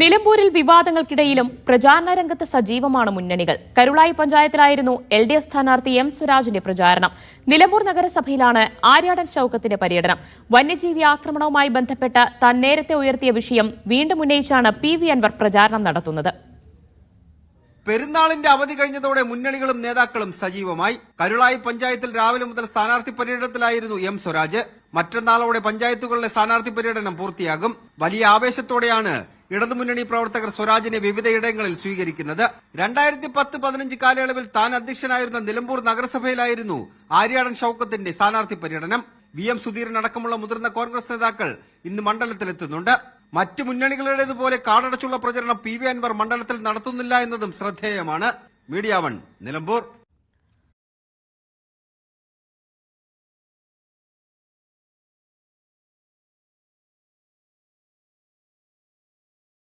നിലമ്പൂരിൽ വിവാദങ്ങൾക്കിടയിലും പ്രചാരണ രംഗത്ത് സജീവമാണ് മുന്നണികൾ. കരുളായി പഞ്ചായത്തിലായിരുന്നു എൽ ഡി എഫ് സ്ഥാനാർത്ഥി എം സുരാജിന്റെ പ്രചാരണം. നിലമ്പൂർ നഗരസഭയിലാണ് ആര്യാടൻ ഷൌക്കത്തിന്റെ പര്യടനം. വന്യജീവി ആക്രമണവുമായി ബന്ധപ്പെട്ട് താൻ നേരത്തെ ഉയർത്തിയ വിഷയം വീണ്ടും ഉന്നയിച്ചാണ് പി വി അൻവർ പ്രചാരണം നടത്തുന്നത്. പെരുന്നാളിന്റെ അവധി കഴിഞ്ഞതോടെ മുന്നണികളും നേതാക്കളും സജീവമായി. കരുളായി പഞ്ചായത്തിൽ രാവിലെ മുതൽ സ്ഥാനാർത്ഥി പര്യടനത്തിലായിരുന്നു എം സ്വരാജ്. മറ്റന്നാളോടെ പഞ്ചായത്തുകളിലെ സ്ഥാനാർത്ഥി പര്യടനം പൂർത്തിയാകും. വലിയ ആവേശത്തോടെയാണ് ഇടതുമുന്നണി പ്രവർത്തകർ സ്വരാജിനെ വിവിധയിടങ്ങളിൽ സ്വീകരിക്കുന്നത്. രണ്ടായിരത്തി പത്ത് പതിനഞ്ച് കാലയളവിൽ താൻ അധ്യക്ഷനായിരുന്ന നിലമ്പൂർ നഗരസഭയിലായിരുന്നു ആര്യാടൻ ഷൌക്കത്തിന്റെ സ്ഥാനാർത്ഥി പര്യടനം. വി എം സുധീരൻ അടക്കമുള്ള മുതിർന്ന കോൺഗ്രസ് നേതാക്കൾ ഇന്ന് മണ്ഡലത്തിലെത്തുന്നുണ്ട്. മറ്റ് മുന്നണികളുടേതുപോലെ കാടടച്ചുള്ള പ്രചരണം പി വി അൻവർ മണ്ഡലത്തിൽ നടത്തുന്നില്ല എന്നതും ശ്രദ്ധേയമാണ്. Media one Nilambur.